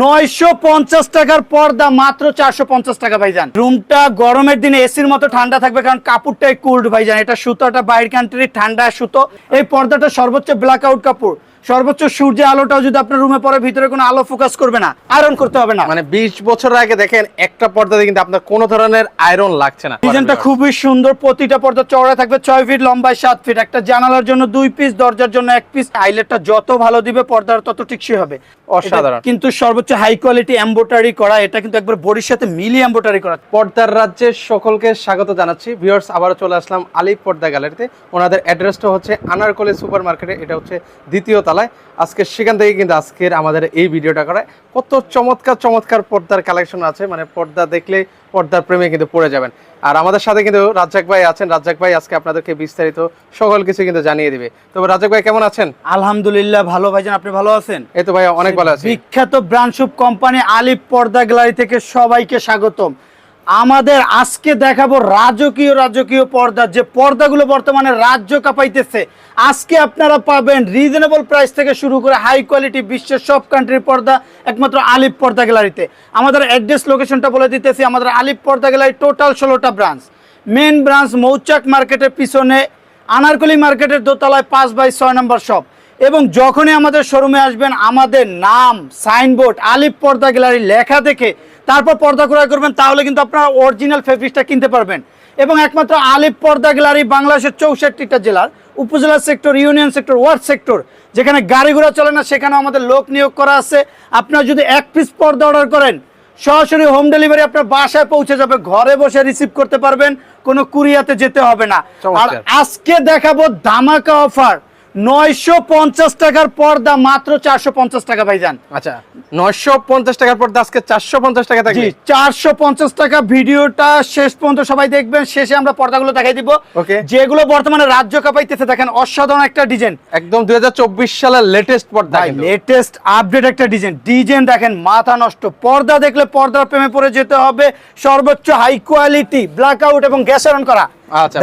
নয়শো পঞ্চাশ টাকার পর্দা, মাত্র চারশো পঞ্চাশ টাকা ভাইজান। রুমটা গরমের দিনে এসির মতো ঠান্ডা থাকবে, কারণ কাপড়টাই কুল্ড ভাইজান। এটা সুতোটা বাইর কান্ট্রির ঠান্ডা সুতো। এই পর্দাটা সর্বোচ্চ ব্ল্যাক আউট কাপড়। সর্বোচ্চ সূর্যের আলোটাও যদি আপনার রুমে পরে ভিতরে কোনো আলো ফোকাস করবে না। আয়রন করতে হবে না। মানে বিশ বছর আগে দেখেন একটা পর্দাতে কিন্তু আপনার কোনো ধরনের আয়রন লাগছে না। ডিজাইনটা খুবই সুন্দর প্রতিটা পর্দা চওড়া থাকবে ছয় ফিট লম্বায় সাত ফিট একটা জানালার জন্য দুই পিস দরজার জন্য এক পিস হাইলাইটটা যত ভালো দিবে পর্দার তত টিকসই হবে। অসাধারণ। কিন্তু সর্বোচ্চ হাই কোয়ালিটি এম্বোটারি করা এটা কিন্তু একবার বডির সাথে মিলি এম্বোটারি করা। পর্দার রাজ্যের সকলকে স্বাগত জানাচ্ছি। ভিউয়ার্স আবারও চলে আসলাম আলিপ পর্দা গ্যালারিতে। ওনাদের অ্যাড্রেসটা হচ্ছে আনারকলি সুপার মার্কেটে এটা হচ্ছে দ্বিতীয় তলায় আজকে সেখান থেকে কিন্তু আজকের আমাদের এই ভিডিওটা করায়। কত চমৎকার চমৎকার পর্দার কালেকশন আছে। মানে পর্দা দেখলে পর্দার প্রেমে কিন্তু পড়ে যাবেন। আর আমাদের সাথে কিন্তু রাজ্জাক ভাই আছেন। রাজ্জাক ভাই আজকে আপনাদেরকে বিস্তারিত সকল কিছু কিন্তু জানিয়ে দিবে। তবে রাজ্জাক ভাই কেমন আছেন? আলহামদুলিল্লাহ ভালো ভাইজান। আপনি ভালো আছেন? এই তো ভাই অনেক ভালো আছি। বিখ্যাত ব্রান্ডশুপ কোম্পানি আলিপ পর্দা গ্যালারি থেকে সবাইকে স্বাগতম। আমাদের আজকে দেখাবো রাজকীয় রাজকীয় পর্দা। যে পর্দাগুলো বর্তমানে রাজ্য কাঁপাইতেছে, আজকে আপনারা পাবেন রিজনেবল প্রাইস থেকে শুরু করে হাই কোয়ালিটি বিশ্বের সব কান্ট্রির পর্দা, একমাত্র আলিপ পর্দা গ্যালারিতে। আমাদের অ্যাড্রেস লোকেশনটা বলে দিতেছি, আমাদের আলিপ পর্দা গ্যালারি টোটাল ষোলোটা ব্রাঞ্চ মেন ব্রাঞ্চ মৌচাক মার্কেটের পিছনে, আনারকলি মার্কেটের দোতলায় পাঁচ বাই ছয় নম্বর শপ এবং যখনই আমাদের শোরুমে আসবেন, আমাদের নাম সাইনবোর্ড আলিপ পর্দা গ্যালারি লেখা দেখে তারপর পর্দা ক্রয় করবেন তাহলে কিন্তু আপনারা অরিজিনাল ফেব্রিকটা কিনতে পারবেন। এবং একমাত্র আলিপ পর্দা গ্যালারি বাংলাদেশের চৌষট্টিটা জেলার উপজেলা sector union sector ward sector যেখানে গাড়ি ঘোড়া চলে না সেখানে আমাদের লোক নিয়োগ করা আছে। আপনারা যদি এক পিস পর্দা অর্ডার করেন সরাসরি হোম ডেলিভারি আপনার বাসায় পৌঁছে যাবে ঘরে বসে রিসিভ করতে পারবেন কোনো কুরিয়াতে যেতে হবে না। আর আজকে দেখাবো ধামাকা অফার নয়শো পঞ্চাশ টাকার পর্দা মাত্র চারশো পঞ্চাশ টাকা ভাইজান। আচ্ছা নয়শো পঞ্চাশ টাকার পর্দা আজকে চারশো পঞ্চাশ টাকা থাকবে? চারশো পঞ্চাশ টাকা ভিডিওটা শেষ পর্যন্ত সবাই দেখবেন শেষে আমরা পর্দাগুলো দেখাই দিব। Okay. যেগুলো বর্তমানে রাজ্য কাপাইতেছে দেখেন অসাধারণ একটা ডিজাইন। একদম দুই হাজার চব্বিশ সালের লেটেস্ট পর্দা লেটেস্ট আপডেট একটা ডিজাইন। ডিজাইন দেখেন মাথা নষ্ট। পর্দা দেখলে পর্দার প্রেমে পড়ে যেতে হবে। সর্বোচ্চ হাই কোয়ালিটি ব্ল্যাক আউট এবং গ্যাস করা।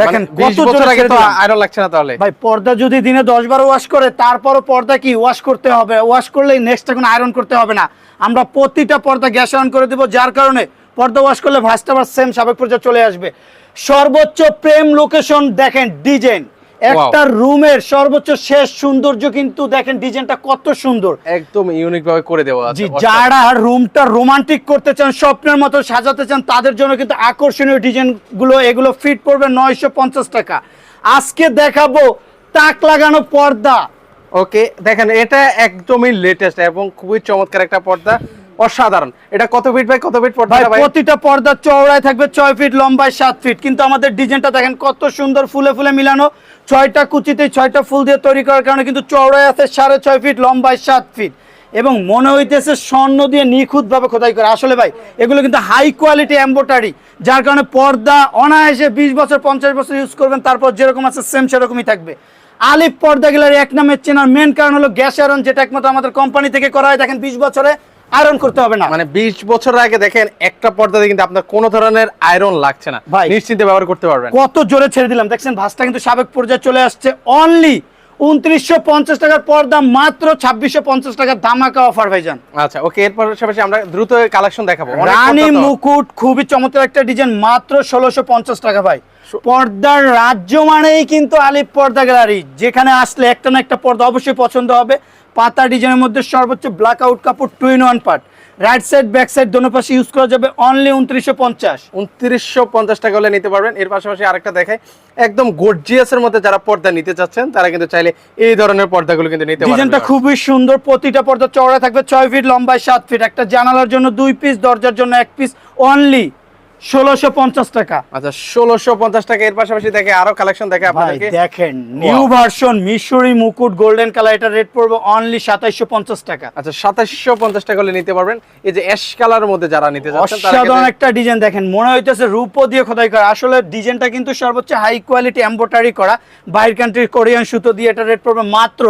দেখেন দেখেন কত বছর আগে তো আয়রন লাগছে না তাহলে? ভাই পর্দা যদি দিনে দশ বার ওয়াশ করে তারপরও পর্দা কি ওয়াশ করতে হবে? ওয়াশ করলেই নেক্সট এখন আয়রন করতে হবে না। আমরা প্রতিটা পর্দা গ্যাস অন করে দিব যার কারণে পর্দা ওয়াশ করলে ভাসটা ভাস সেম সাবেক পর্যায়ে চলে আসবে। সর্বোচ্চ প্রেম লোকেশন দেখেন ডিজাইন। একটা রুমের সর্বোচ্চ শেষ সৌন্দর্য কিন্তু দেখেন ডিজাইনটা কত সুন্দর। একদম ইউনিক ভাবে করে দেওয়া আছে। যারা রুমটা রোমান্টিক করতে চান স্বপ্নের মতো সাজাতে চান তাদের জন্য কিন্তু আকর্ষণীয় ডিজাইনগুলো এগুলো ফিট পড়বে নয়শো পঞ্চাশ টাকা। আজকে দেখাবো তাক লাগানো পর্দা। ওকে দেখেন এটা একদমই লেটেস্ট এবং খুবই চমৎকার একটা পর্দা। অসাধারণ। এটা কত ফিট ভাই? কত ফিট পর্দা ভাই প্রতিটা পর্দা চওড়ায় থাকবে ছয় ফিট লম্বায় সাত ফিট কিন্তু আমাদের ডিজাইনটা দেখেন কত সুন্দর ফুলে ফুলে মিলানো। ছয়টা কুচিতে ছয়টা ফুল দিয়ে তৈরি করার কারণে কিন্তু চওড়ায় আছে সাড়ে ছয় ফিট লম্বায় সাত ফিট এবং মনে হইতেছে স্বর্ণ দিয়ে নিখুঁত ভাবে খোদাই করে। আসলে ভাই এগুলো কিন্তু হাই কোয়ালিটি এম্বোটারি যার কারণে পর্দা অনায়াসে বিশ বছর পঞ্চাশ বছর ইউজ করবেন তারপর যেরকম আছে সেম সেরকমই থাকবে। আলিফ পর্দা গ্যালারি এক নামের চেনার মেন কারণ হলো গ্যাস আয়রন যেটা একমাত্র আমাদের কোম্পানি থেকে করা হয়। দেখেন বিশ বছরে আয়রন করতে হবে না। মানে বিশ বছর আগে দেখেন একটা পর্দাতে কিন্তু আপনার কোনো ধরনের আয়রন লাগছে না। ভাই। নিশ্চিন্তে ব্যবহার করতে পারবেন। কত জোরে ছেড়ে দিলাম। দেখছেন ভাসটা কিন্তু সাবেক পর্যায়ে চলে আসছে। অনলি উনত্রিশশো পঞ্চাশ টাকার পর্দা মাত্র ছাব্বিশশো পঞ্চাশ টাকার ধামাকা অফার ভাইজান। আচ্ছা ওকে এর পাশাপাশি আমরা দ্রুত কালেকশন দেখাবো। রানী মুকুট খুবই চমৎকার একটা ডিজাইন মাত্র ষোলোশো পঞ্চাশ টাকা ভাই। পর্দার রাজ্য মানেই কিন্তু আলিপ পর্দা গ্যালারি যেখানে আসলে একটা না একটা পর্দা অবশ্যই পছন্দ হবে। পাতা ডিজাইনের মধ্যে সর্বোচ্চ ব্ল্যাক আউট কাপড় two in one part right side back side দোনো পাশে ইউজ করা যাবে অনলি উনত্রিশশো পঞ্চাশ। উনত্রিশশো পঞ্চাশ টাকা হলে নিতে পারবেন। এর পাশাপাশি আরেকটা দেখে একদম গর্জিয়াসের মধ্যে যারা পর্দা নিতে চাচ্ছেন তারা কিন্তু চাইলে এই ধরনের পর্দাগুলো কিন্তু নিতে ডিজাইনটা পারবেন খুবই সুন্দর প্রতিটা পর্দা চওড়া থাকবে ছয় ফিট লম্বায় সাত ফিট একটা জানালার জন্য দুই পিস দরজার জন্য এক পিস অনলি ষোলোশো পঞ্চাশ টাকা। আচ্ছা ষোলোশো পঞ্চাশ টাকা। এর পাশাপাশি দেখে আরও কালেকশন দেখে আপনাদেরকে। দেখেন নিউ ভার্সন মিশরি মুকুট গোল্ডেন কালার এটা রেট পড়বে অনলি সাতাইশো পঞ্চাশ টাকা। আচ্ছা টাকা হলে নিতে পারবেন। এই যে অ্যাশ কালার মধ্যে যারা নিতে চাচ্ছেন তারা অসাধারণ একটা ডিজাইন দেখেন। মনে হইতেছে রূপো দিয়ে খোদাই করা। আসলে ডিজাইনটা কিন্তু সর্বোচ্চ হাই কোয়ালিটি এম্বোটারি করা। বাইরের কান্ট্রি কোরিয়ান সুতো দিয়ে এটা রেট পড়বে মাত্র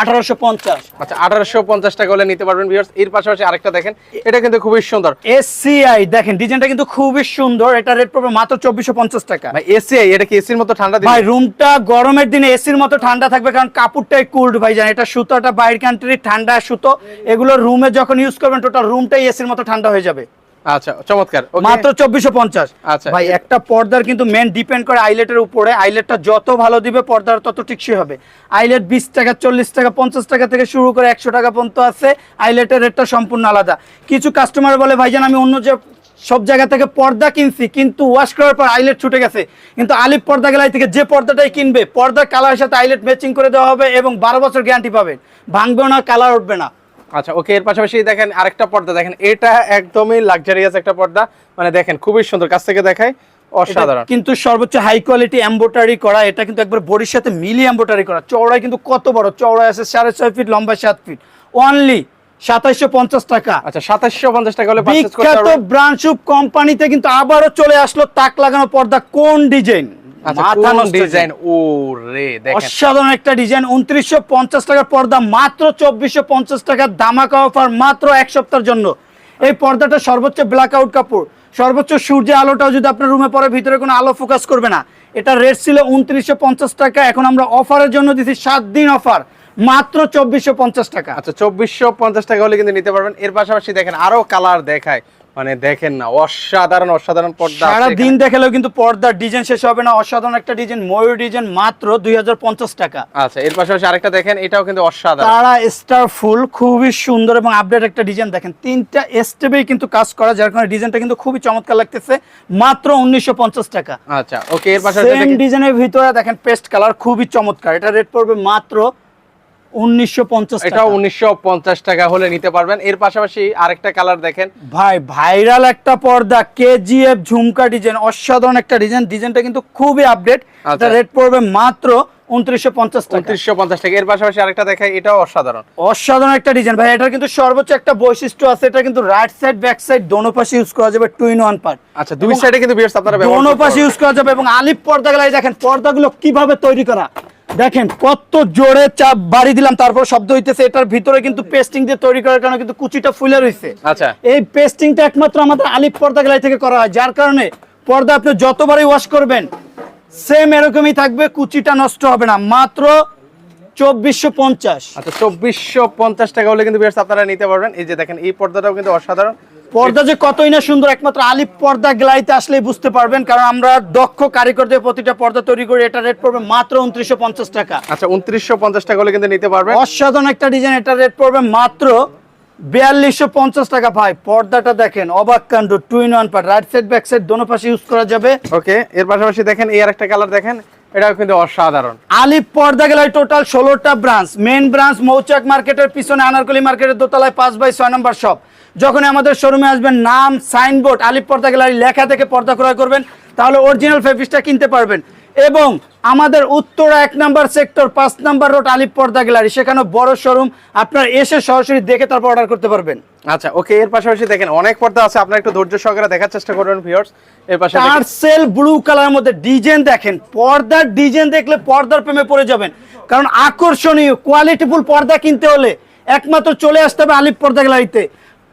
আঠারোশো পঞ্চাশ। আচ্ছা আঠারোশো পঞ্চাশ টাকা হলে নিতে পারবেন ভিউয়ার্স এর পাশাপাশি আরেকটা দেখেন এটা কিন্তু খুবই সুন্দর। এসিআই দেখেন ডিজাইনটা কিন্তু খুবই সুন্দর। এটা রেট পড়বে মাত্র চব্বিশশো পঞ্চাশ টাকা। ভাই এটা কি এসির মতো ঠান্ডা দিবে? ভাই রুমটা গরমের দিনে এসির মতো ঠান্ডা থাকবে কারণ কাপড়টাই কুল্ড ভাই জান এটা সুতোটা বাইরের কান্ট্রির ঠান্ডা সুতো। এগুলো রুমে যখন ইউজ করবেন টোটাল রুমটাই এসির মতো ঠান্ডা হয়ে যাবে। আচ্ছা চমৎকার মাত্র চব্বিশশো পঞ্চাশ। আচ্ছা। ভাই একটা পর্দার কিন্তু মেন ডিপেন্ড করে আইলেটের উপরে। আইলেটটা যত ভালো দিবে পর্দার তত টিকসই হবে। আইলেট বিশ টাকা চল্লিশ টাকা পঞ্চাশ টাকা থেকে শুরু করে একশো টাকা পর্যন্ত আছে। আইলেটের রেটটা সম্পূর্ণ আলাদা। কিছু কাস্টমার বলে ভাইজান আমি অন্য যে সব জায়গা থেকে পর্দা কিনছি কিন্তু ওয়াশ করার পর আইলেট ছুটে গেছে। কিন্তু আলিপ পর্দা গেলাই থেকে যে পর্দাটাই কিনবে পর্দার কালারের সাথে আইলেট ম্যাচিং করে দেওয়া হবে এবং বারো বছর গ্যারান্টি পাবে। ভাঙবেও না কালার উঠবে না। আচ্ছা ওকে এর পাশাপাশি দেখেন আরেকটা পর্দা। দেখেন এটা একদমই লাক্সারিয়াস একটা পর্দা। মানে দেখেন খুবই সুন্দর। কাছ থেকে দেখায় অসাধারণ। কিন্তু সর্বোচ্চ হাই কোয়ালিটি এম্বোটারি করা এটা কিন্তু একবার বডির সাথে মিলি এম্বোটারি করা। চওড়ায় কিন্তু কত বড়? চওড়ায় আছে সাড়ে ছয় ফিট লম্বা সাত ফিট অনলি সাতাইশো পঞ্চাশ টাকা। আচ্ছা সাতাশশো পঞ্চাশ টাকা হলে বিখ্যাত ব্রান্ডশুপ কোম্পানিতে কিন্তু আবারও চলে আসলো তাক লাগানো পর্দা কোন ডিজাইন? আচ্ছা ডিজাইন ও রে দেখেন। অসাধারণ একটা ডিজাইন উনত্রিশশো পঞ্চাশ টাকার পর্দা মাত্র চব্বিশশো পঞ্চাশ টাকার দামাকা অফার মাত্র এক সপ্তাহের জন্য। এই পর্দাটা সর্বোচ্চ ব্ল্যাক আউট কাপড় সর্বোচ্চ সূর্যের আলোটাও যদি আপনার রুমে পরে ভিতরে কোনো আলো ফোকাস করবে না। এটা রেট ছিল উনত্রিশশো পঞ্চাশ টাকা এখন আমরা অফারের জন্য দিচ্ছি সাত দিন অফার মাত্র চব্বিশশো পঞ্চাশ টাকা। আচ্ছা চব্বিশশো পঞ্চাশ টাকা হলে কিন্তু নিতে পারবেন। এর পাশাপাশি দেখেন আরও কালার দেখায়। মানে দেখেন না অসাধারণ অসাধারণ পর্দা সারা দিন দেখালেও কিন্তু পর্দার ডিজাইন শেষ হবে না অসাধারণ একটা ডিজাইন ময়ূর ডিজাইন মাত্র দুই হাজার পঞ্চাশ টাকা। আচ্ছা এর পাশাপাশি আরেকটা দেখেন এটাও কিন্তু অসাধারণ। তারা স্টার ফুল খুবই সুন্দর এবং আপডেট একটা ডিজাইন দেখেন। তিনটা স্টেপেই কিন্তু কাজ করা যার কারণে ডিজাইনটা কিন্তু খুবই চমৎকার লাগতেছে মাত্র উনিশশো পঞ্চাশ টাকা। আচ্ছা ওকে এর পাশাপাশি দেখেন- ডিজাইনের ভিতরে দেখেন পেস্ট কালার খুবই চমৎকার। এটা রেট পড়বে মাত্র উনিশশো পঞ্চাশ এটাও উনিশশো পঞ্চাশ টাকা হলে নিতে পারবেন। এর পাশাপাশি আরেকটা কালার দেখেন। ভাই ভাইরাল একটা পর্দা কেজিএফ ঝুমকা ডিজাইন অসাধারণ একটা ডিজাইন। ডিজাইনটা কিন্তু খুবই আপডেট এটা আচ্ছা। রেট পড়বে মাত্র উনত্রিশশো পঞ্চাশ টাকা। উনত্রিশশো পঞ্চাশ টাকা। এর পাশাপাশি আরেকটা দেখাই এটাও অসাধারণ। অসাধারণ একটা ডিজাইন। ভাই এটার কিন্তু সর্বোচ্চ একটা বৈশিষ্ট্য আছে এটা কিন্তু রাইট সাইড ব্যাক সাইড দোনো পাশে ইউজ করা যাবে টু ইন ওয়ান পার্ট আচ্ছা দুই সাইডে কিন্তু আপনারা দোনো পাশে ইউজ করা যাবে এবং আলিপ পর্দাগুলো দেখেন পর্দাগুলো কীভাবে তৈরি করা। দেখেন কত জোরে চাপ বাড়ি দিলাম তারপর শব্দ হইতেছে এটার ভিতরে কিন্তু পেস্টিং দিয়ে তৈরি করার কারণে কিন্তু কুচিটা ফুলে রয়েছে আচ্ছা। এই পেস্টিংটা একমাত্র আমাদের আলিপ পর্দা গেলাই থেকে করা হয় যার কারণে পর্দা আপনি যতবারই ওয়াশ করবেন সেম এরকমই থাকবে কুচিটা নষ্ট হবে না মাত্র চব্বিশশো পঞ্চাশ। আচ্ছা চব্বিশশো পঞ্চাশ টাকা হলে কিন্তু আপনারা নিতে পারবেন। এই যে দেখেন এই পর্দাটাও কিন্তু অসাধারণ। পর্দা যে কতই না সুন্দর একমাত্র আলিপ পর্দা গ্লাইতে আসলেই বুঝতে পারবেন কারণ আমরা দক্ষ কারিগর দিয়ে প্রতিটা পর্দা তৈরি করি এটা রেট পড়বে মাত্র উনত্রিশশো পঞ্চাশ টাকা। আচ্ছা উনত্রিশশো পঞ্চাশ টাকা হলে কিন্তু নিতে পারবেন। অসাধারণ একটা ডিজাইন এটা রেট পড়বে মাত্র বিয়াল্লিশশো পঞ্চাশ টাকা। ভাই পর্দাটা দেখেন অবাক কাণ্ড two in one part right side back side দোনো পাশে ইউজ করা যাবে। ওকে এর পাশাপাশি দেখেন এই আরেকটা কালার দেখেন এটাও কিন্তু অসাধারণ। আলিপ পর্দা গেলায় টোটাল ষোলোটা ব্রাঞ্চ মেন ব্রাঞ্চ মৌচাক মার্কেটের পিছনে আনারকলি মার্কেটের দোতলায় পাঁচ বাই ছয় নম্বর শপ যখন আমাদের শোরুমে আসবেন নাম সাইনবোর্ড আলিপ পর্দা গ্যালারি লেখা থেকে পর্দা ক্রয় করবেন তাহলে অরিজিনাল ফেব্রিক্সটা কিনতে পারবেন। এবং আমাদের উত্তরা এক নম্বর সেক্টর পাঁচ নাম্বার রোড আলিপ পর্দা গ্যালারি সেখানে বড় শোরুম আপনার এসে সরাসরি দেখে তারপর অর্ডার করতে পারবেন। আচ্ছা ওকে এর পাশাপাশি দেখেন অনেক পর্দা আছে আপনার একটু ধৈর্য সহকারে দেখার চেষ্টা করবেন ভিউয়ার্স এর পাশে আর সেল ব্লু কালার মধ্যে ডিজাইন দেখেন পর্দার ডিজাইন দেখলে পর্দার প্রেমে পড়ে যাবেন। কারণ আকর্ষণীয় কোয়ালিটিফুল পর্দা কিনতে হলে একমাত্র চলে আসতে হবে আলিপ পর্দা গ্যালারিতে।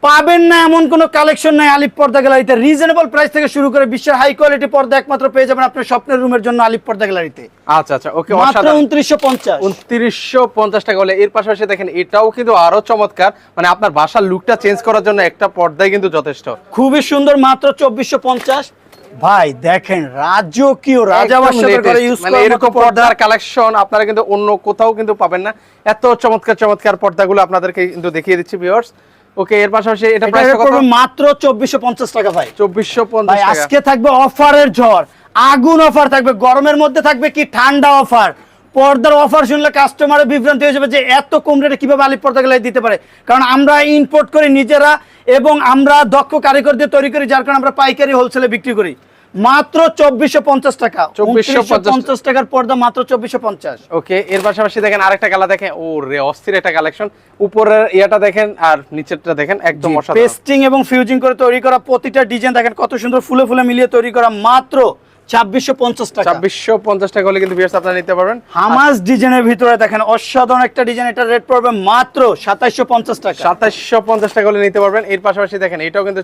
পাবেন না এমন কোনো কালেকশন নাই আলিপ পর্দা গ্যালারিতে। রিজনেবল প্রাইস থেকে শুরু করে বিশ্বের হাই কোয়ালিটি পর্দা একমাত্র পেয়ে যাবেন আপনার স্বপ্নের রুমের জন্য আলিপ পর্দা গ্যালারিতে। আচ্ছা আচ্ছা ওকে মাত্র অসাধারণ। উনত্রিশশো পঞ্চাশ। উনত্রিশশো পঞ্চাশ টাকা হলে এর পাশাপাশি দেখেন এটাও কিন্তু আরও চমৎকার। মানে আপনার বাসার লুকটা চেঞ্জ করার জন্য একটা পর্দাই কিন্তু যথেষ্ট। খুবই সুন্দর মাত্র চব্বিশশো পঞ্চাশ। ভাই দেখেন রাজকীয় রাজা ঘরে ইউজ মানে এরকম পর্দা। পর্দার কালেকশন আপনারা কিন্তু অন্য কোথাও কিন্তু পাবেন না। এত চমৎকার চমৎকার পর্দাগুলো আপনাদেরকে কিন্তু দেখিয়ে দিচ্ছি ভিউয়ার্স ওকে এর পাশাপাশি এটা প্রাইস কত? মাত্র চব্বিশশো পঞ্চাশ টাকা ভাই। চব্বিশশো ভাই পঞ্চাশ টাকা। আজকে থাকবে অফারের ঝড় আগুন অফার থাকবে গরমের মধ্যে থাকবে কি ঠান্ডা অফার। পর্দার অফার শুনলে কাস্টমারের বিভ্রান্তি হয়ে যাবে যে এত কম রেটে কীভাবে আলিপ পর্দা গেলে দিতে পারে। কারণ আমরা ইম্পোর্ট করি নিজেরা এবং আমরা দক্ষ কারিগর দিয়ে তৈরি করি যার কারণে আমরা পাইকারি হোলসেলে বিক্রি করি। মাত্র চব্বিশশো পঞ্চাশ টাকা। পঞ্চাশ টাকার পর্দা মাত্র চব্বিশশো পঞ্চাশ। ওকে এর পাশাপাশি দেখেন আরেকটা দেখেন। ও রে অস্থির একটা কালেকশন। উপরের ইয়াটা দেখেন আর নিচেরটা দেখেন একদম পেস্টিং এবং ফিউজিং করে তৈরি করা প্রতিটা ডিজাইন দেখেন কত সুন্দর ফুলে ফুলে মিলিয়ে তৈরি করা মাত্র ছাব্বিশশো পঞ্চাশ টাকা। ছাব্বিশশো পঞ্চাশ টাকা হলে কিন্তু আপনারা নিতে পারবেন। হামাস ডিজাইনের ভিতরে দেখেন অসাধারণ একটা ডিজাইন এটা রেট পড়বে মাত্র সাতাইশশো পঞ্চাশ টাকা। সাতাশশো পঞ্চাশ টাকা হলে নিতে পারবেন। এর পাশাপাশি দেখেন এটাও কিন্তু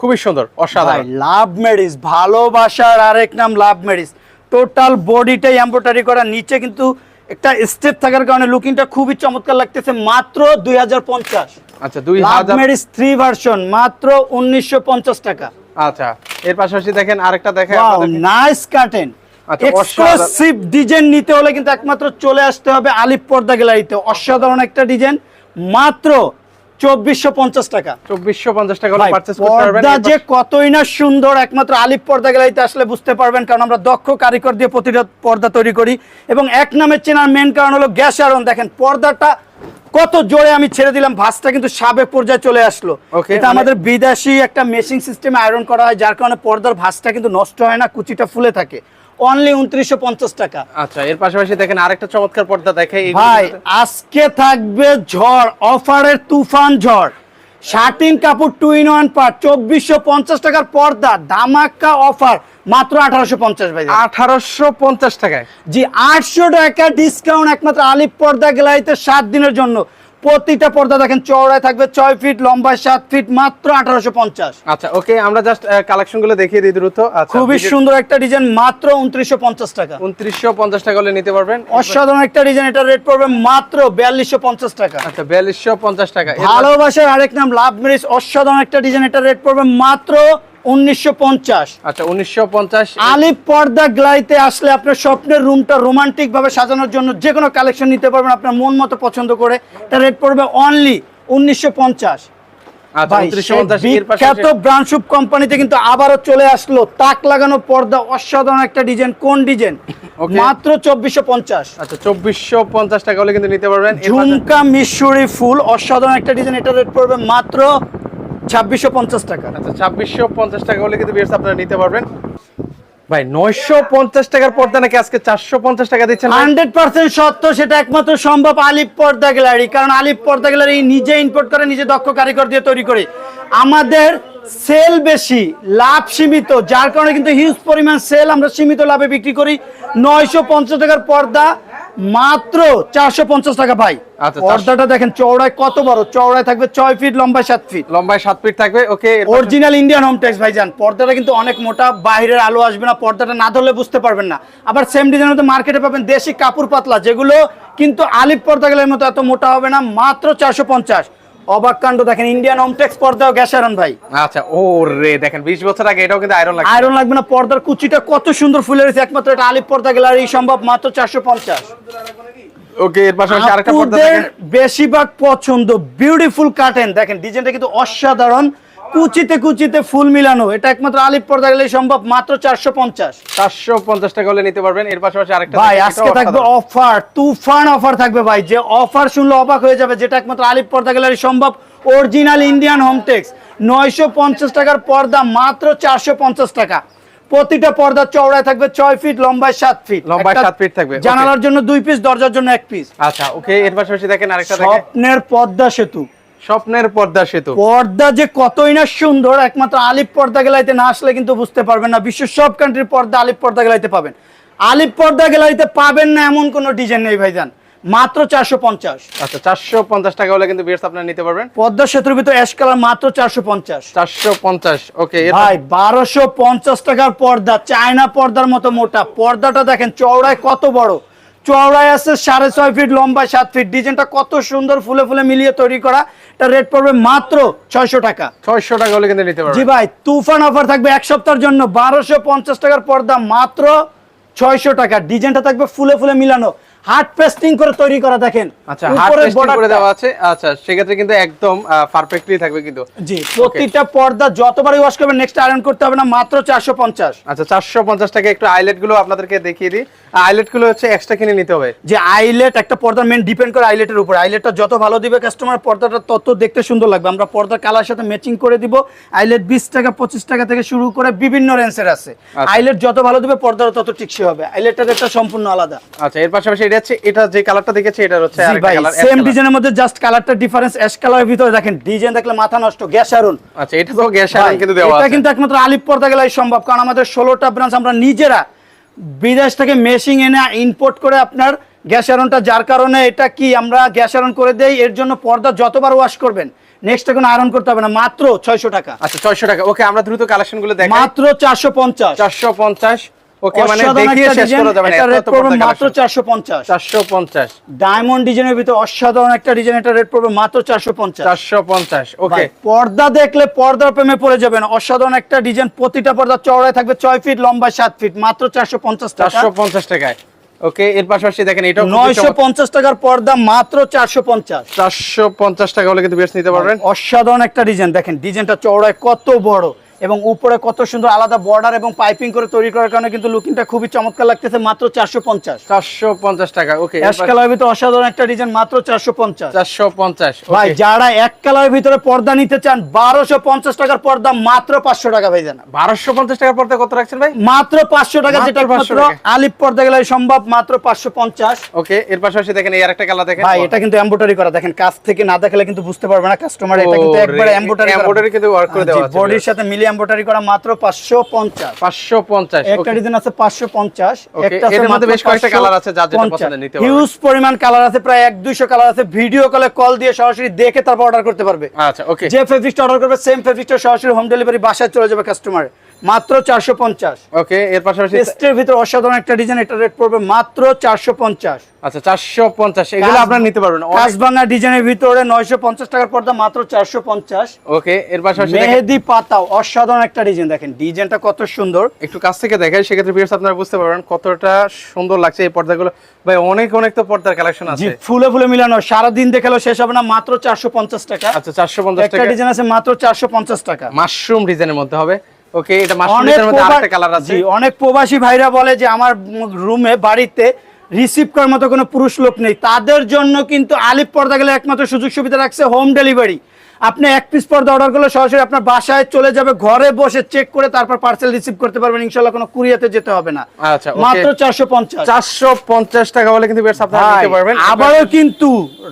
খুবই সুন্দর অসাধারণ। লাভ মেরিস ভালোবাসার আরেক নাম লাভ মেরিস টোটাল বডিটাই এমব্রয়ডারি করা নিচে কিন্তু একটা স্টেপ থাকার কারণে লুকিংটা খুবই চমৎকার লাগতেছে মাত্র দুই হাজার পঞ্চাশ। আচ্ছা দুই হাজার মেরিস থ্রি ভার্সন মাত্র উনিশশো পঞ্চাশ টাকা। আচ্ছা এর পাশাপাশি দেখেন আরেকটা দেখেন নাইস কাটেন এক্সক্লুসিভ ডিজাইন নিতে হলে কিন্তু একমাত্র চলে আসতে হবে আলিপ পর্দা গ্যালারিতে। অসাধারণ একটা ডিজাইন মাত্র চব্বিশশো পঞ্চাশ টাকা। চব্বিশশো পঞ্চাশ টাকা হলে ভাই, পারচেস করতে পারবেন। পর্দা যে কতই না সুন্দর একমাত্র আলিপ পর্দা গ্যালারিতে আসলে বুঝতে পারবেন কারণ আমরা দক্ষ কারিগর দিয়ে প্রতিটা পর্দা তৈরি করি। এবং এক নামের চেনার মেন কারণ হলো গ্যাস দেখেন পর্দাটা কত জোরে আমি ছেড়ে দিলাম ভাঁজটা কিন্তু সাবেক পর্যায়ে চলে আসলো। এটা মানে- আমাদের বিদেশি একটা মেশিং সিস্টেমে আয়রন করা হয় যার কারণে পর্দার ভাঁজটা কিন্তু নষ্ট হয় না কুচিটা ফুলে থাকে। অনলি উনত্রিশশো পঞ্চাশ টাকা। আচ্ছা এর পাশাপাশি দেখেন আরেকটা চমৎকার পর্দা দেখে ভাই আজকে থাকবে ঝড় অফারের তুফান ঝড়। কাপড় টু ইন ওয়ান পার চব্বিশশো পঞ্চাশ টাকার পর্দা ধামাক্কা অফার মাত্র আঠারোশো পঞ্চাশ ভাই। আঠারোশো পঞ্চাশ টাকায়। জি আটশো টাকা ডিসকাউন্ট একমাত্র আলিপ পর্দা গ্যালারিতে সাত দিনের জন্য। প্রতিটা পর্দা দেখেন চওড়ায় থাকবে ছয় ফিট লম্বায় সাত ফিট মাত্র আঠারোশো পঞ্চাশ। আচ্ছা ওকে আমরা জাস্ট কালেকশনগুলো দেখিয়ে দিই দ্রুত। আচ্ছা খুবই সুন্দর একটা ডিজাইন মাত্র উনত্রিশশো পঞ্চাশ টাকা। উনত্রিশশো পঞ্চাশ টাকা হলে নিতে পারবেন। অসাধারণ একটা ডিজাইন এটা রেট পড়বে মাত্র বিয়াল্লিশশো পঞ্চাশ টাকা। আচ্ছা বিয়াল্লিশশো পঞ্চাশ টাকা। ভালোবাসার আরেক নাম লাভ মেরিজ অসাধারণ একটা ডিজাইন এটা রেট পড়বে মাত্র উনিশশো পঞ্চাশ। আচ্ছা উনিশশো পঞ্চাশ আলিপ পর্দা গ্লাইতে আসলে আপনার স্বপ্নের রুমটা রোমান্টিক ভাবে সাজানোর জন্য যে কোনো কালেকশন নিতে পারবেন আপনার মন মতো পছন্দ করে। এটা রেট পড়বে অনলি উনিশশো পঞ্চাশ। আচ্ছা বিখ্যাত কোম্পানিতে কিন্তু আবারও চলে আসলো। তাক লাগানো পর্দা অসাধারণ একটা ডিজাইন কোন ডিজাইন মাত্র চব্বিশশো পঞ্চাশ। আচ্ছা চব্বিশশো পঞ্চাশ টাকা হলে কিন্তু নিতে পারবেন। ঝুমকা মিশরি ফুল অসাধারণ একটা ডিজাইন এটা রেট পড়বে মাত্র ছাব্বিশশো পঞ্চাশ টাকা। আচ্ছা ছাব্বিশশো পঞ্চাশ টাকা হলে কিন্তু বিয়ার্স আপনারা নিতে পারবেন। ভাই নয়শো পঞ্চাশ টাকার পর্দা নাকি আজকে চারশো পঞ্চাশ টাকা দিচ্ছেন? হান্ড্রেড পার্সেন্ট সত্য সেটা একমাত্র সম্ভব আলিপ পর্দা গ্যালারি। কারণ আলিপ পর্দা গ্যালারি নিজে ইম্পোর্ট করে নিজে দক্ষ কারিগর দিয়ে তৈরি করে। আমাদের সেল বেশি লাভ সীমিত যার কারণে কিন্তু হিউজ পরিমাণ সেল আমরা সীমিত লাভে বিক্রি করি। নয়শো পঞ্চাশ টাকার পর্দা মাত্র চারশো পঞ্চাশ টাকা ভাই। আচ্ছা, পর্দাটা দেখেন চওড়ায় কত বড় চওড়ায় থাকবে ছয় ফিট লম্বায় সাত ফিট। লম্বায় সাত ফিট থাকবে okay original Indian home tex ভাইজান। পর্দাটা কিন্তু অনেক মোটা বাইরের আলো আসবে না পর্দাটা না ধরলে বুঝতে পারবেন না। আবার সেম ডিজাইন মধ্যে মার্কেটে পাবেন দেশি কাপড় পাতলা যেগুলো কিন্তু আলিপ পর্দা গেলের মতো এত মোটা হবে না মাত্র চারশো পঞ্চাশ। অবাক কাণ্ড দেখেন ইন্ডিয়ান অমটেক্স টেক্স পর্দাও গ্যাস আয়রন ভাই। আচ্ছা ও রে দেখেন বিশ বছর আগে এটাও কিন্তু আয়রন লাগে আয়রন লাগবে না পর্দার কুচিটা কত সুন্দর ফুলে রয়েছে একমাত্র এটা আলিপ পর্দা গ্যালারি সম্ভব মাত্র চারশো পঞ্চাশ। ওকে এর পাশাপাশি আরেকটা পর্দা দেখেন। বেশিরভাগ পছন্দ বিউটিফুল কাটেন দেখেন ডিজাইনটা কিন্তু অসাধারণ। কুচিতে কুচিতে ফুল মিলানো। এটা একমাত্র আলিপ পর্দা গেলে সম্ভব মাত্র চারশো পঞ্চাশ। চারশো পঞ্চাশ টাকা হলে নিতে পারবেন। এর পাশাপাশি আরেকটা ভাই আজকে থাকবে অফার তুফান অফার থাকবে ভাই। যে অফার শুনলে অবাক হয়ে যাবে যেটা একমাত্র আলিপ পর্দা গ্যালারি সম্ভব। অরিজিনাল ইন্ডিয়ান হোমটেক্স নয়শো পঞ্চাশ টাকার পর্দা মাত্র চারশো পঞ্চাশ টাকা। প্রতিটা পর্দা চওড়ায় থাকবে ছয় ফিট লম্বায় সাত ফিট। লম্বায় সাত ফিট থাকবে, জানালার জন্য দুই পিস দরজার জন্য এক পিস আচ্ছা ওকে এর পাশাপাশি দেখেন আরেকটা দেখেন। স্বপ্নের পদ্মা সেতু। স্বপ্নের পর্দা সেতু। পর্দা যে কতই না সুন্দর একমাত্র আলিপ পর্দা গেলাইতে না আসলে কিন্তু বুঝতে পারবেন না। বিশ্বের সব কান্ট্রির পর্দা আলিপ পর্দা গেলাইতে পাবেন। আলিপ পর্দা গেলাইতে পাবেন না এমন কোনো ডিজাইন নেই ভাইজান। মাত্র চারশো পঞ্চাশ। আচ্ছা চারশো পঞ্চাশ টাকা হলে কিন্তু বিয়ার্স আপনারা নিতে পারবেন। পদ্মা সেতুর ভিতরে অ্যাশ কালার মাত্র চারশো পঞ্চাশ। চারশো পঞ্চাশ ওকে ভাই বারোশো পঞ্চাশ টাকার পর্দা চায়না পর্দার মতো মোটা। পর্দাটা দেখেন চওড়ায় কত বড়। চওড়ায় আছে সাড়ে ছয় ফিট লম্বা সাত ফিট ডিজাইনটা কত সুন্দর ফুলে ফুলে মিলিয়ে তৈরি করা। এটা রেট পড়বে মাত্র ছয়শো টাকা। ছয়শো টাকা হলে কিন্তু নিতে পারবে। জি ভাই তুফান অফার থাকবে এক সপ্তাহের জন্য। বারোশো পঞ্চাশ টাকার পর্দা মাত্র ছয়শো টাকা। ডিজাইনটা থাকবে ফুলে ফুলে মিলানো। হার্ড পেস্টিং করে তৈরি করা দেখেন। আচ্ছা হার্ড পেস্টিং করে দেওয়া আছে। আচ্ছা সেক্ষেত্রে কিন্তু একদম পারফেক্টলি থাকবে কিন্তু। জি প্রতিটা পর্দা যতবারই ওয়াশ করবেন নেক্সট আয়রন করতে হবে না মাত্র চারশো পঞ্চাশ। আচ্ছা চারশো পঞ্চাশ টাকা একটু আইলেটগুলো আপনাদেরকে দেখিয়ে দিই। আইলেটগুলো হচ্ছে এক্সট্রা কিনে নিতে হবে। যে আইলেট একটা পর্দার মেন ডিপেন্ড করে আইলেটের উপর। আইলেটটা যত ভালো দিবে কাস্টমার পর্দাটা তত দেখতে সুন্দর লাগবে। আমরা পর্দার কালার সাথে ম্যাচিং করে দিব। আইলেট বিশ টাকা পঁচিশ টাকা থেকে শুরু করে বিভিন্ন রেঞ্জের আছে। আচ্ছা। আইলেট যত ভালো দিবে পর্দাটা তত টিকসই হবে। আইলেটের একটা সম্পূর্ণ আলাদা। আচ্ছা এর পাশাপাশি এটা হচ্ছে এটা যে কালারটা দেখেছি এটা হচ্ছে জি ভাই সেম ডিজাইনের মধ্যে জাস্ট কালারটা ডিফারেন্স অ্যাশ কালারের ভিতরে দেখেন ডিজাইন দেখলে মাথা নষ্ট গ্যাস আরুন আচ্ছা এটা তো গ্যাস ভাই, কিন্তু দেওয়া এটা কিন্তু একমাত্র আলিপ পর্দা গেলাই সম্ভব কারণ আমাদের ষোলোটা ব্রাঞ্চ আমরা নিজেরা বিদেশ থেকে মেশিং এনে ইম্পোর্ট করে আপনার গ্যাস আয়রনটা যার কারণে এটা কি আমরা গ্যাস আয়রন করে দেই এর জন্য পর্দা যতবার ওয়াশ করবেন নেক্সট কোনো আয়রন করতে হবে না মাত্র ছয়শো টাকা। আচ্ছা 600 টাকা। ওকে আমরা দ্রুত কালেকশনগুলো দেখাই। মাত্র চারশো পঞ্চাশ। 450 ওকে মানে দেখিয়ে শেষ করা যাবে না এটা রেট পড়বে মাত্র কালেকশন চারশো পঞ্চাশ। 450 ডায়মন্ড ডিজাইনের ভিতরে অসাধারণ একটা ডিজাইন এটা রেট পড়বে মাত্র চারশো পঞ্চাশ। 450 ওকে। পর্দা দেখলে পর্দার প্রেমে পড়ে যাবেন। অসাধারণ একটা ডিজাইন প্রতিটা পর্দা চওড়ায় থাকবে ছয় ফিট লম্বা সাত ফিট মাত্র চারশো পঞ্চাশ টাকা। 450 টাকায়। ওকে এর পাশাপাশি দেখেন নয়শো পঞ্চাশ টাকার পর্দা মাত্র চারশো পঞ্চাশ। 450 টাকা হলে কিন্তু বেশ নিতে পারবেন। অসাধারণ একটা ডিজাইন দেখেন ডিজাইনটা চওড়ায় কত বড়। এবং উপরে কত সুন্দর আলাদা বর্ডার এবং পাইপিং করে তৈরি করার কারণে কিন্তু লুকিংটা খুবই চমৎকার লাগতেছে মাত্র চারশো পঞ্চাশ। 450 টাকা ওকে অ্যাশ কালারের ভিতরে অসাধারণ একটা ডিজাইন মাত্র চারশো পঞ্চাশ। 450 ভাই যারা এক কালারের ভিতরে পর্দা নিতে চান বারোশো পঞ্চাশ টাকার পর্দা মাত্র পাঁচশো টাকা ভাই জানা। 1250 টাকার পর্দা কত রাখছেন ভাই? মাত্র পাঁচশো টাকা যেটা 500 মাত্র আলিপ পর্দা গেলে সম্ভব মাত্র পাঁচশো পঞ্চাশ। ওকে এর পাশাপাশি দেখেন এই আরেকটা কালার দেখেন। ভাই এটা কিন্তু এমব্রয়ডারি করা দেখেন কাছ থেকে না দেখালে কিন্তু বুঝতে পারবে না কাস্টমার এটা কিন্তু একবারে এমব্রয়ডারি embroidery কিন্তু work করে দেওয়া আছে বডির সাথে মিলিয়ে এমব্রয়ডারি করা মাত্র 550 550 একটা ডিজাইন আছে 550 একটা এর মধ্যে বেশ কয়েকটা কালার আছে, যার যেটা পছন্দ নিতে পারবে। হিউজ পরিমাণ কালার আছে প্রায় 1 200 কালার আছে। ভিডিও কলে কল দিয়ে সরাসরি দেখে তারপর অর্ডার করতে পারবে। আচ্ছা ওকে যে ফেব্রিকটা অর্ডার করবে সেম ফেব্রিকটা সরাসরি হোম ডেলিভারি বাসায় চলে যাবে কাস্টমার মাত্র 450 ওকে এর পাশাপাশি ভিতর অসাধারণ একটা ডিজাইন এটা রেট পড়বে মাত্র 450 আচ্ছা 450 এগুলো আপনারা নিতে পারবেন। অনেক- ডিজাইনের ভিতরে 950 টাকার পর্দা মাত্র 450 ওকে এর পাশাপাশি মেহেদি অসাধারণ একটা ডিজাইন দেখেন ডিজাইনটা কত সুন্দর। একটু কাছ থেকে দেখাই সেক্ষেত্রে ভিউয়ার্স আপনারা বুঝতে পারবেন কতটা সুন্দর লাগছে এই পর্দাগুলো। ভাই অনেক অনেক তো পর্দার কালেকশন জি আছে। ফুলে ফুলে মিলানো সারাদিন দেখালেও শেষ হবে না মাত্র 450 টাকা। আচ্ছা 450 একটা টাকা। ডিজাইন আছে মাত্র 450 টাকা। মাশরুম ডিজাইনের মধ্যে হবে। ওকে এটা মধ্যে আরেকটা কালার আছে। অনেক প্রবাসী ভাইরা বলে যে আমার রুমে বাড়িতে রিসিভ করার মতো কোনো পুরুষ লোক নেই। তাদের জন্য কিন্তু আলিপ পর্দা গেলে একমাত্র সুযোগ সুবিধা রাখছে হোম ডেলিভারি আপনি এক পিস পর্দা অর্ডার করলে সরাসরি আপনার বাসায় চলে যাবে ঘরে বসে চেক করে তারপর পার্সেল রিসিভ করতে পারবেন ইনশাল্লাহ কোনো কুরিয়াতে যেতে হবে না। আচ্ছা, মাত্র চারশো পঞ্চাশ। 450 টাকা হলে কিন্তু ভিউয়ার্স আপনারা নিতে পারবেন। আবারও কিন্তু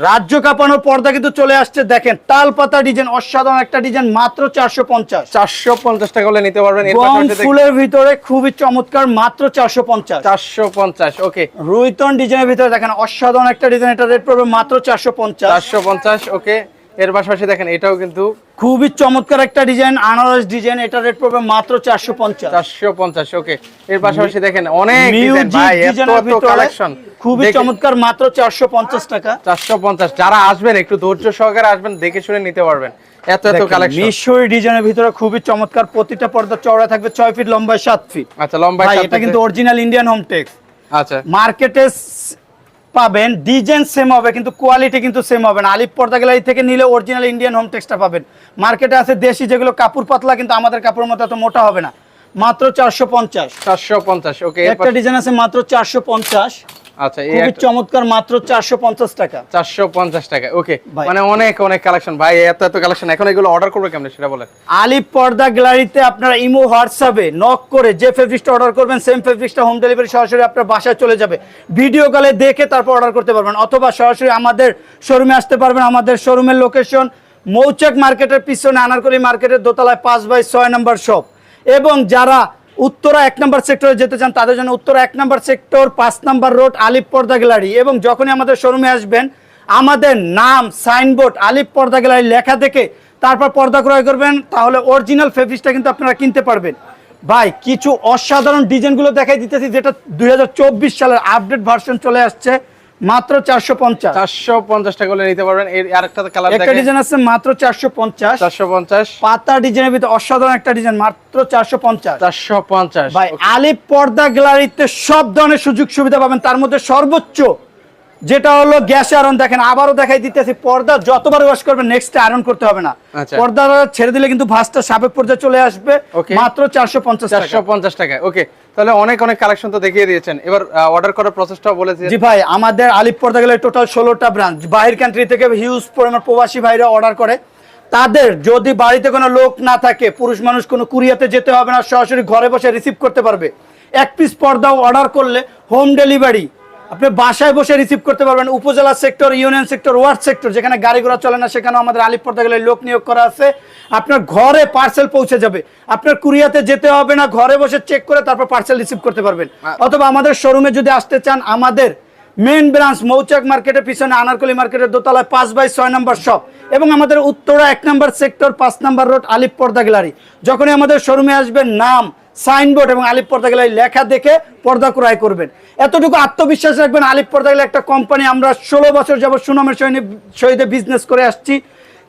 রাজ্য কাঁপানোর পর্দা কিন্তু চলে আসছে। দেখেন তাল পাতা ডিজাইন অসাধারণ একটা ডিজাইন মাত্র চারশো পঞ্চাশ। 450 টাকা হলে নিতে পারবেন। এর পাশাপাশি ফুলের ভিতরে খুবই চমৎকার মাত্র চারশো পঞ্চাশ। 450 ওকে রুইতন ডিজাইনের ভিতরে দেখেন অসাধারণ একটা ডিজাইন এটা রেট পড়বে মাত্র চারশো পঞ্চাশ। 450 ওকে এর পাশাপাশি দেখেন এটাও কিন্তু খুবই চমৎকার একটা ডিজাইন আনারস ডিজাইন এটা রেট পড়বে মাত্র চারশো পঞ্চাশ। 450 ওকে। এর পাশাপাশি দেখেন অনেক ডিজাইন ভাই এত কালেকশন খুবই চমৎকার মাত্র টাকা। 450 যারা আসবেন একটু ধৈর্য সহকারে আসবেন দেখে শুনে নিতে পারবেন। এত এত কালেকশন মিশরি ডিজাইনের ভিতরে খুবই চমৎকার প্রতিটা পর্দা চওড়া থাকবে ছয় ফিট লম্বায় সাত ফিট আচ্ছা লম্বা এটা কিন্তু অরিজিনাল ইন্ডিয়ান হোম টেক্স আচ্ছা। মার্কেটে পাবেন, ডিজাইন সেম হবে, কিন্তু কোয়ালিটি কিন্তু সেম হবে না। আলিপ পর্দা গ্যালারি থেকে নিলে অরিজিনাল ইন্ডিয়ান হোম টেক্সটা পাবেন। মার্কেটে আছে দেশি যেগুলো কাপড় পাতলা, কিন্তু আমাদের কাপড়ের মতো এত মোটা হবে না। মাত্র চারশো পঞ্চাশ। 450 ওকে একটা ডিজাইন আছে মাত্র চারশো পঞ্চাশ। আচ্ছা এই খুবই চমৎকার মাত্র চারশো পঞ্চাশ টাকা। 450 টাকা ওকে মানে অনেক অনেক কালেকশন ভাই এত এত কালেকশন এখন এগুলো অর্ডার করবে কেমনে সেটা বলেন। পর্দা গ্যালারিতে আপনারা ইমো হোয়াটসঅ্যাপে নক করে যে ফেব্রিক্সটা অর্ডার করবেন সেম ফেব্রিক্সটা হোম ডেলিভারি সরাসরি আপনার বাসায় চলে যাবে। ভিডিও কলে দেখে তারপর অর্ডার করতে পারবেন অথবা সরাসরি আমাদের শোরুমে আসতে পারবেন আমাদের শোরুমের লোকেশন মৌচাক মার্কেটের পিছনে আনারকলি মার্কেটের দোতলায় পাঁচ বাই ছয় নম্বর শপ এবং যারা উত্তরা এক নম্বর সেক্টরে যেতে চান, তাদের জন্য উত্তরা এক নম্বর সেক্টর পাঁচ নম্বর রোড আলিপ পর্দা গ্যালারি এবং যখনই আমাদের শোরুমে আসবেন, আমাদের নাম সাইনবোর্ড আলিপ পর্দা গ্যালারি লেখা দেখে তারপর পর্দা ক্রয় করবেন, তাহলে অরিজিনাল ফেব্রিক্সটা কিন্তু আপনারা কিনতে পারবেন। ভাই, কিছু অসাধারণ ডিজাইনগুলো দেখাই দিতেছি, যেটা দুই হাজার চব্বিশ সালের আপডেট ভার্সন চলে আসছে। মাত্র চারশো পঞ্চাশ। 450 টাকা করে নিতে পারবেন। এর আরেকটা কালার একটা দেখেন। ডিজাইন আছে মাত্র চারশো পঞ্চাশ। 450 পাতা ডিজাইনের ভিতরে অসাধারণ একটা ডিজাইন মাত্র 450 ভাই পর্দা গ্যালারিতে সব ধরনের সুযোগ সুবিধা পাবেন। তার মধ্যে সর্বোচ্চ যেটা হলো গ্যাস আয়রন দেখেন আবারও দেখাই দিতেছি পর্দা যতবার ওয়াশ করবেন নেক্সট আয়রন করতে হবে না। আচ্ছা। পর্দা ছেড়ে দিলে কিন্তু ভাঁজটা সাবেক পর্যায়ে চলে আসবে. মাত্র চারশো পঞ্চাশ টাকা। 450 টাকা ওকে তাহলে অনেক অনেক কালেকশন তো দেখিয়ে দিয়েছেন। এবার অর্ডার করার প্রসেসটাও বলে দিয়েছেন। জি ভাই আমাদের আলিপ পর্দা গেলে টোটাল ষোলোটা ব্রাঞ্চ বাহির কান্ট্রি থেকে হিউজ পরিমাণ প্রবাসী ভাইরা অর্ডার করে। তাদের যদি বাড়িতে কোনো লোক না থাকে পুরুষ মানুষ কোনো কুরিয়াতে যেতে হবে না সরাসরি ঘরে বসে রিসিভ করতে পারবে। এক পিস পর্দাও অর্ডার করলে হোম ডেলিভারি আপনি বাসায় বসে রিসিভ করতে পারবেন। উপজেলা sector union sector ward sector যেখানে গাড়ি ঘোড়া চলে না সেখানে আমাদের আলিপ পর্দা গেলে লোক নিয়োগ করা আছে। আপনার ঘরে পার্সেল পৌঁছে যাবে। আপনার কুরিয়াতে যেতে হবে না ঘরে বসে চেক করে তারপর পার্সেল রিসিভ করতে পারবেন। অথবা আমাদের শোরুমে যদি আসতে চান আমাদের মেন ব্রাঞ্চ মৌচাক মার্কেটের পিছনে আনারকলি মার্কেটের দোতলায় পাঁচ বাই ছয় নম্বর শপ এবং আমাদের উত্তরা এক নম্বর সেক্টর পাঁচ নম্বর রোড আলিপ পর্দা গ্যালারি যখনই আমাদের শোরুমে আসবেন, নাম সাইনবোর্ড এবং আলিপ পর্দা গ্যালারি লেখা দেখে পর্দা ক্রয় করবেন। এতটুকু আত্মবিশ্বাস রাখবেন, আলিপ পর্দা গ্যালারি একটা কোম্পানি আমরা ষোলো বছর যাবত সুনামের সহিত সহিতে বিজনেস করে আসছি।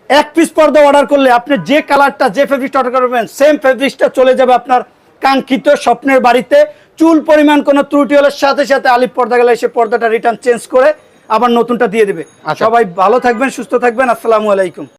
এক পিস পর্দা অর্ডার করলে আপনি যে কালারটা যে ফেব্রিকটা অর্ডার করবেন সেম ফেব্রিকটা চলে যাবে আপনার কাঙ্ক্ষিত স্বপ্নের বাড়িতে চুল পরিমাণ কোনো ত্রুটি হলে সাথে সাথে আলিপ পর্দা গেলে এসে পর্দাটা রিটার্ন চেঞ্জ করে আবার নতুনটা দিয়ে দেবে আচ্ছা। সবাই ভালো থাকবেন সুস্থ থাকবেন আসসালামু আলাইকুম